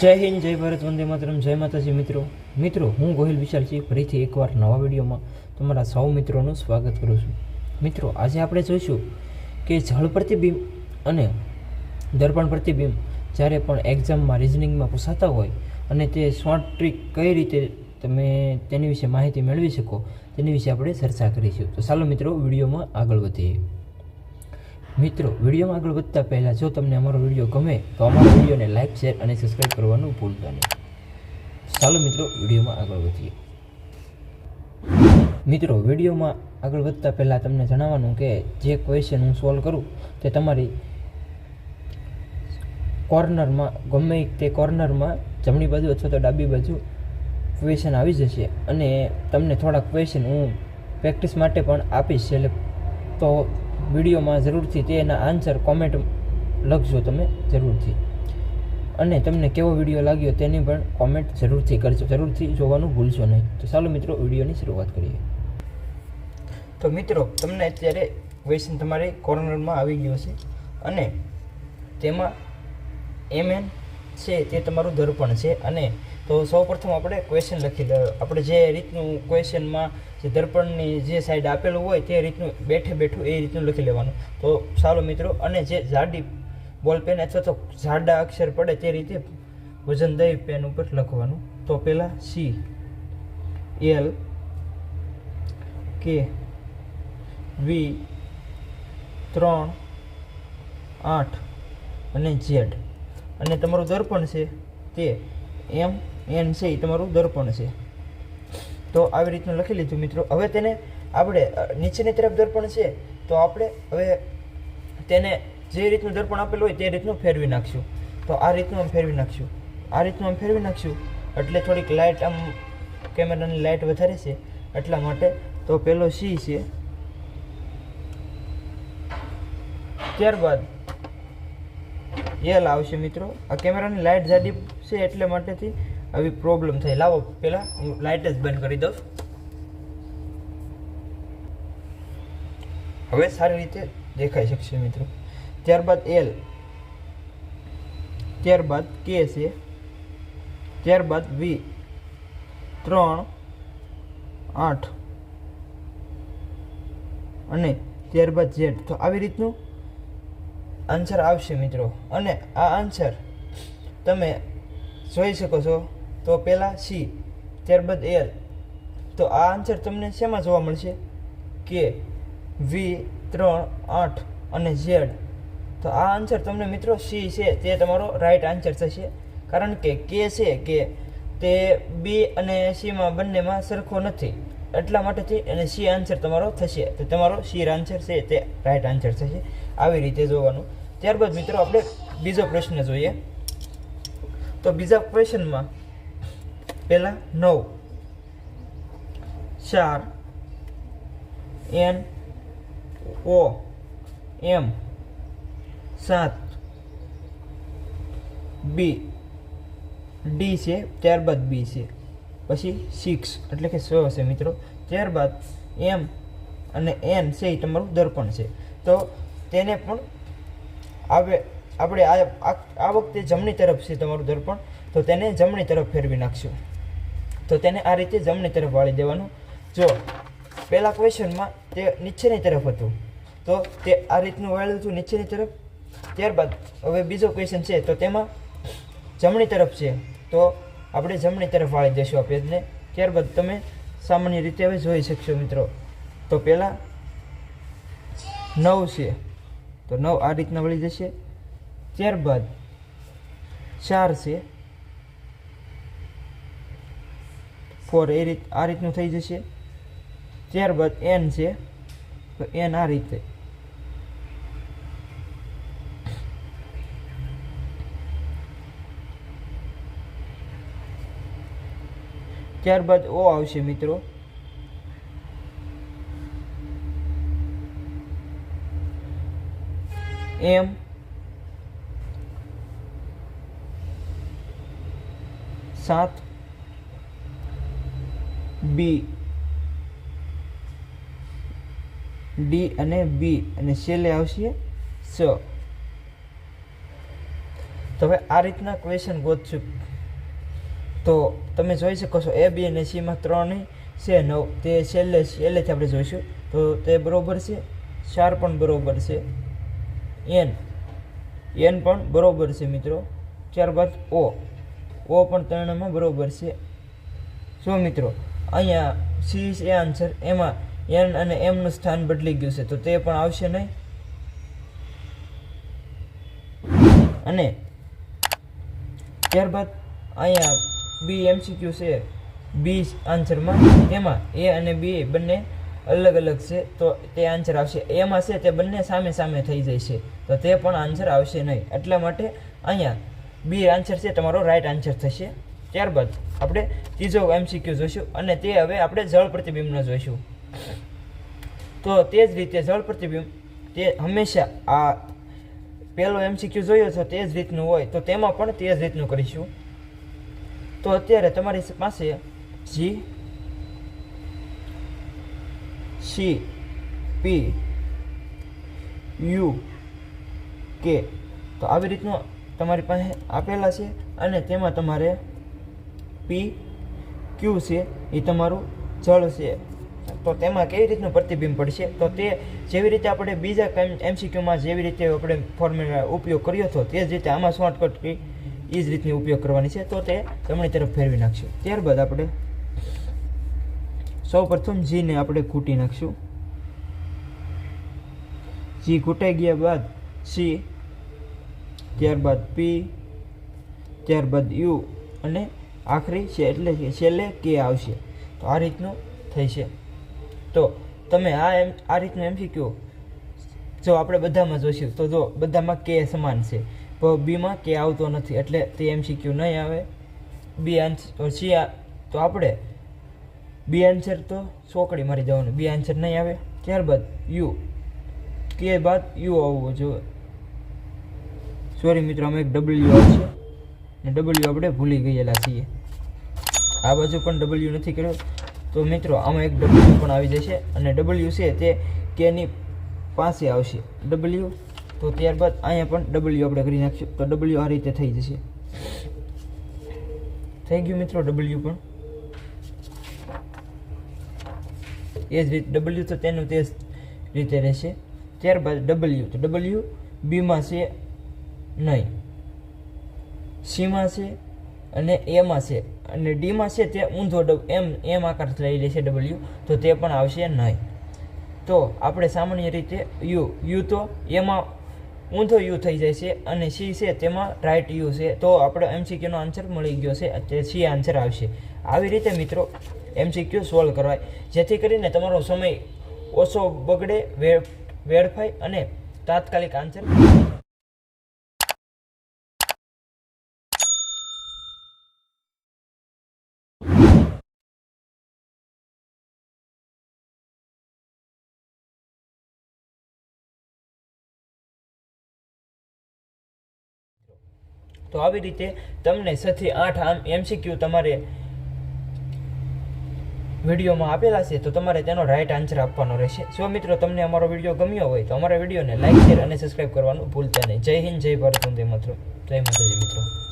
જય હિન્દ, જય ભારત, વંદે માતરમ, જય માતાજી મિત્રો. મિત્રો, હું ગોહિલ વિશાલજી ફરીથી એકવાર નવા વિડીયોમાં તમારા સૌ મિત્રોનું સ્વાગત કરું છું. મિત્રો, આજે આપણે જોઈશું કે જળ પ્રતિબિંબ અને દર્પણ પ્રતિબિંબ જ્યારે પણ એક્ઝામમાં રિઝનિંગમાં પૂછાતા હોય અને તે શોર્ટ ટ્રીક કઈ રીતે તમે તેની વિશે માહિતી મેળવી શકો, તેની વિશે આપણે ચર્ચા કરીશું. તો ચાલો મિત્રો, વિડીયોમાં આગળ વધીએ. મિત્રો, વિડીયોમાં આગળ વધતા પહેલાં જો તમને અમારો વીડિયો ગમે, તો અમારા વિડીયોને લાઇક શેર અને સબસ્ક્રાઈબ કરવાનું ભૂલતા નહીં. ચાલો મિત્રો, વિડીયોમાં આગળ વધીએ. મિત્રો, વિડીયોમાં આગળ વધતા પહેલાં તમને જણાવવાનું કે જે ક્વેશ્ચન હું સોલ્વ કરું, તે તમારી કોર્નરમાં, ગમે તે કોર્નરમાં જમણી બાજુ અથવા તો ડાબી બાજુ ક્વેશ્ચન આવી જશે અને તમને થોડા ક્વેશ્ચન હું પ્રેક્ટિસ માટે પણ આપીશ. એટલે તો વિડીયોમાં જરૂરથી તેના આન્સર કોમેન્ટ લખજો તમે, જરૂરથી. અને તમને કેવો વીડિયો લાગ્યો તેની પણ કોમેન્ટ જરૂરથી કરજો, જરૂરથી જોવાનું ભૂલશો નહીં. તો ચાલો મિત્રો, વિડીયોની શરૂઆત કરીએ. તો મિત્રો, તમને અત્યારે ક્વેશ્ચન તમારે કોર્નરમાં આવી ગયો છે. અને તેમાં એમએન છે, તે તમારું દર્પણ છે. અને તો સૌપ્રથમ આપણે ક્વેશ્ચન લખી લે. આપણે જે રીતનું ક્વેશ્ચનમાં જે દર્પણની જે સાઈડ આપેલું હોય તે રીતનું બેઠે બેઠું એ રીતનું લખી લેવાનું. તો ચાલો મિત્રો, અને જે જાડી બોલ પેન અથવા તો જાડા અક્ષર પડે તે રીતે વજન દઈ પેન ઉપર લખવાનું. તો પહેલાં સી એલ કે વી ત્રણ, આઠ અને ઝેડ અને તમારું દર્પણ છે તે એમ, એન છે એ તમારું દર્પણ છે. તો આવી રીતનું લખી લીધું મિત્રો. હવે તેને આપણે નીચેની તરફ દર્પણ છે, તો આપણે હવે તેને જે રીતનું દર્પણ આપેલું હોય તે રીતનું ફેરવી નાખશું. તો આ રીતનું આમ ફેરવી નાખશું. આ રીતનું આમ ફેરવી નાખશું, એટલે થોડીક લાઇટ આમ કેમેરાની લાઇટ વધારે છે, એટલા માટે તો પેલો સી છે. ત્યારબાદ એલ આવશે મિત્રો. આ કેમેરાની લાઇટ જાડી છે એટલે માટેથી આવી પ્રોબ્લેમ થાય. લાવો, પહેલાં હું લાઇટ જ બંધ કરી દઉં. હવે સારી રીતે દેખાઈ શકશે મિત્રો. ત્યારબાદ એલ ત્યારબાદ કે છે. ત્યારબાદ વી ત્રણ, આઠ અને ત્યારબાદ ઝેડ તો આવી રીતનું આન્સર આવશે મિત્રો. અને આ આન્સર તમે જોઈ શકો છો? તો પહેલાં સી, ત્યારબાદ એલ તો આ આન્સર તમને શેમાં જોવા મળશે? કે વી ત્રણ આઠ અને ઝેડ તો આ આન્સર તમને મિત્રો સી છે, તે તમારો રાઈટ આન્સર થશે. કારણ કે કે છે કે તે બી અને સીમાં બંનેમાં સરખો નથી. એટલા માટેથી અને સી આન્સર તમારો થશે. તો તમારો સી આન્સર છે, તે રાઈટ આન્સર થશે. આવી રીતે જોવાનું. ત્યારબાદ મિત્રો આપણે બીજો પ્રશ્ન જોઈએ. તો બીજા ક્વેશ્ચનમાં પહેલાં નવ, ચાર, એન, ઓ, એમ, સાત, બી, ડી છે, ત્યારબાદ બી છે, પછી સિક્સ, એટલે કે સો હશે મિત્રો. ત્યારબાદ એમ અને એન છે, એ તમારું દર્પણ છે. તો તેને પણ આવે આપણે આ આ- વખતે જમણી તરફ છે તમારું દર્પણ. તો તેને જમણી તરફ ફેરવી નાખશું. તો તેને આ રીતે જમણી તરફ વાળી દેવાનું. જો, પહેલાં ક્વેશ્ચનમાં તે નીચેની તરફ હતું. તો તે આ રીતનું વાળ્યું હતું નીચેની તરફ. ત્યારબાદ હવે બીજો ક્વેશ્ચન છે, તો તેમાં જમણી તરફ છે. તો આપણે જમણી તરફ વાળી દઈશું આ પેજને. ત્યારબાદ તમે સામાન્ય રીતે હવે જોઈ શકશો મિત્રો. તો પહેલાં નવ છે. તો નવ આ રીતના વળી જશે. ત્યારબાદ ચાર છે. ફોર એ રીત આ રીતનું થઈ જશે. ત્યારબાદ એન છે. તો એન આ રીતે. ત્યારબાદ ઓ આવશે મિત્રો. એમ સાત બી. ડી અને બી. અને છેલ્લે આવશે સ. તો હવે આ રીતના ક્વેશ્ચન ગોતશું. તો તમે જોઈ શકો છો એ, બી અને સીમાં ત્રણ છે નવ. તે છેલ્લે, છેલ્લેથી આપણે જોઈશું. તો તે બરાબર છે? ચાર પણ બરોબર છે. એન. એન પણ બરાબર છે મિત્રો. ત્યારબાદ ઓ. ઓ ત્રણમાં બરાબર છે. જો મિત્રો, અહીંયા સી એ આન્સર એમાં એન અને એમનું સ્થાન બદલી ગયું છે, તો તે પણ આવશે નહીં? અને ત્યારબાદ અહીંયા બી એમસીક્યુ છે, બી આન્સરમાં તેમાં એ અને બી બંને અલગ અલગ છે, તો તે આન્સર આવશે. એમાં છે તે બંને સામે સામે થઈ જાય છે, તો તે પણ આન્સર આવશે નહીં. એટલા માટે અહીંયા બી આન્સર છે, તમારો રાઈટ આન્સર થશે. ત્યારબાદ આપણે ત્રીજો એમસીક્યુ જોઈશું અને તે હવે આપણે જળ પ્રતિબિંબનો જોઈશું. તો તે જ રીતે જળ પ્રતિબિંબ તે હંમેશા આ પહેલો એમસીક્યુ જોયો છો, તે જ રીતનું હોય, તો તેમાં પણ તે જ રીતનું કરીશું. તો અત્યારે તમારી પાસે જી સી પી યુ કે તો આવી રીતનું તમારી પાસે આપેલા છે અને તેમાં તમારે પી ક્યુ છે, એ તમારું જળ છે. તો તેમાં કેવી રીતનું પ્રતિબિંબ પડશે? તો તે જેવી રીતે આપણે બીજા એમસીક્યુમાં જેવી રીતે આપણે ફોર્મ્યુલા ઉપયોગ કર્યો હતો, તે જ રીતે આમાં શોર્ટકટ કી એ જ રીતની ઉપયોગ કરવાની છે. તો તે જમણી તરફ ફેરવી નાખશું. ત્યારબાદ આપણે સૌ પ્રથમ જીને આપણે કૂટી નાખશું. જી કૂટાઈ ગયા બાદ સી ત્યારબાદ પી, ત્યારબાદ યુ અને આખરી છે એટલે કે છેલ્લે કે આવશે. તો આ રીતનું થઈ તો તમે આ એમ, આ રીતનું એમસીક્યુ જો આપણે બધામાં જોઈશું તો જો બધામાં કે સમાન છે. તો બીમાં કે આવતો નથી, એટલે તે એમસીક્યુ નહીં આવે? બી આન્સર સી તો આપણે બી આન્સર તો ચોકડી મારી જવાનું. બી આન્સર નહીં આવે? ત્યારબાદ યુ કે બાદ યુ આવવું જોઈએ. સોરી મિત્રો અમે એક ડબલ્યુ આવશે ને ડબલ્યુ આપણે ભૂલી ગયેલા છીએ. આ બાજુ પણ ડબલ્યુ નથી કર્યો. તો મિત્રો, આમાં એક ડબલ્યુ પણ આવી જશે અને ડબલ્યુ છે તે કેની પાસે આવશે. ડબલ્યુ તો ત્યારબાદ અહીંયા પણ ડબલ્યુ આપણે કરી નાખીશું. તો ડબલ્યુ આ રીતે થઈ જશે. થઈ ગયું મિત્રો ડબલ્યુ પણ. એ જ રીતે ડબલ્યુ તો તેનું તે રીતે રહેશે. ત્યારબાદ ડબલ્યુ તો ડબલ્યુ બીમાં છે નહીં. સીમાં છે અને એમાં છે. અને ડીમાં છે તે ઊંધો ડબ એમ એમ આકાર લઈ લેશે ડબલ્યુ તો તે પણ આવશે નહીં. તો આપણે સામાન્ય રીતે યુ યુ તો એમાં ઊંધો યુ થઈ જાય છે અને સી છે તેમાં રાઈટ યુ છે. તો આપણે એમસીક્યુનો આન્સર મળી ગયો છે. તે સી આન્સર આવશે. આવી રીતે મિત્રો એમસીક્યુ સોલ્વ કરવાય. જેથી કરીને તમારો સમય ઓછો બગડે વેડફાય અને તાત્કાલિક આન્સર તો આવી રીતે તમને છથી આઠ આમ એમસીક્યુ તમારે વિડીયોમાં આપેલા છે, તો તમારે તેનો રાઈટ આન્સર આપવાનો રહેશે. જો મિત્રો તમને અમારો વીડિયો ગમ્યો હોય, તો અમારા વિડીયોને લાઈક શેર અને સબસ્ક્રાઈબ કરવાનું ભૂલતા નહીં. જય હિન્દ, જય ભારત, વંદે મિત્રો જય માતાજી મિત્રો.